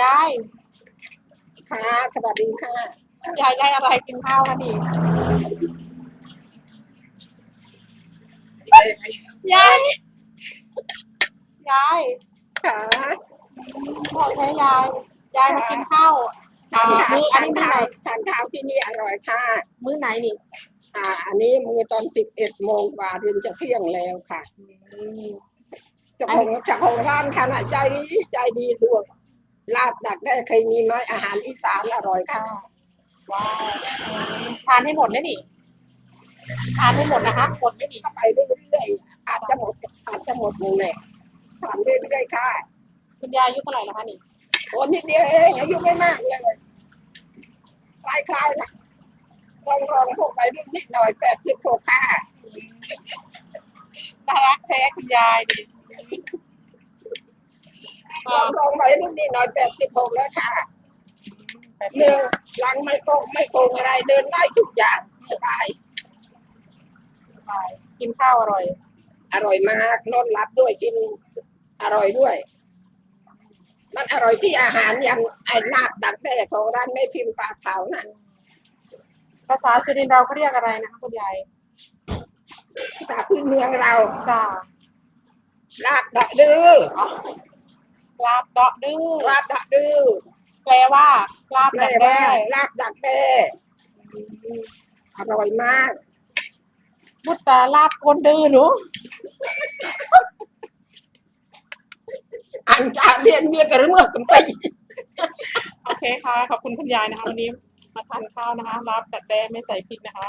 ยายค่ะสวัสดีค่ะยายได้อะไรกินข้าวคะนี่ยายยายค่ะพ่อใช้ยายยายมากินข้าวทานข้าวนี่อัทานนนี้มื้อข้าไหนวทานข้าวที่นี่อร่อยค่ะ มื้อไหนนี่อ่า อันนี้มือตอนสิบเอ็ดโมงกว่าเรียนจะเที่ยงแล้วค่ะอืม เจ้าของเจ้าของร้านค่ะน่ะใจดีใจดีดวงลาบดักได้เคยมีไหมอาหารอีสานอร่อยค่ะว้าวทานให้หมดได้นี่ทานให้หมดนะคะหมดไม่นี่ก็ไปเรื่อยๆอาจจะหมดอาจจะหมดเลยแหละทานเรื่อยๆค่ะคุณยายอายุเท่าไหร่แล้วคะนี่โอ้นิดเดียวเองอายุไม่มากเลยคล้ายๆนะรองรองๆพวกไปรุ่นนิดหน่อยแปดสิบหกค่ะน่ารักแท้คุณยายดิเอ ลอองลองไปรุ่นนี้หน่อยแปดสิบหกแล้วค่ะแปดหสิบนึ่งหลังไม่โกงไม่โกงอะไรเดินได้ทุกอย่างสบายบาทกินข้าวอร่อย อร่อยมากนอนรับด้วยกินอร่อยด้วย มันอร่อยที่อาหารอย่างไอ้ลาบดักแด้ของร้านแม่พิมพ์ปลาเผานั่นภาษาสุรินทร์เราเขาเรียกอะไรนะคะคุณยายภาษาพื้นเมืองเราจ้าลาบดะดื้อ ลาบเดาะดื้อลาบดะดื้อแปลว่าลาบแปลดักแด้ว่าลาบดักแด้อร่อยมากมุตตาลาบกวนดื้อหนูอันจะเรียนเมียกระเมื่อกันไปโอเคค่ะ ขอบคุณคุณยายนะคะ วันนี้มาทานข้าวนะคะลาบดักแด้ไม่ใส่พริกนะคะ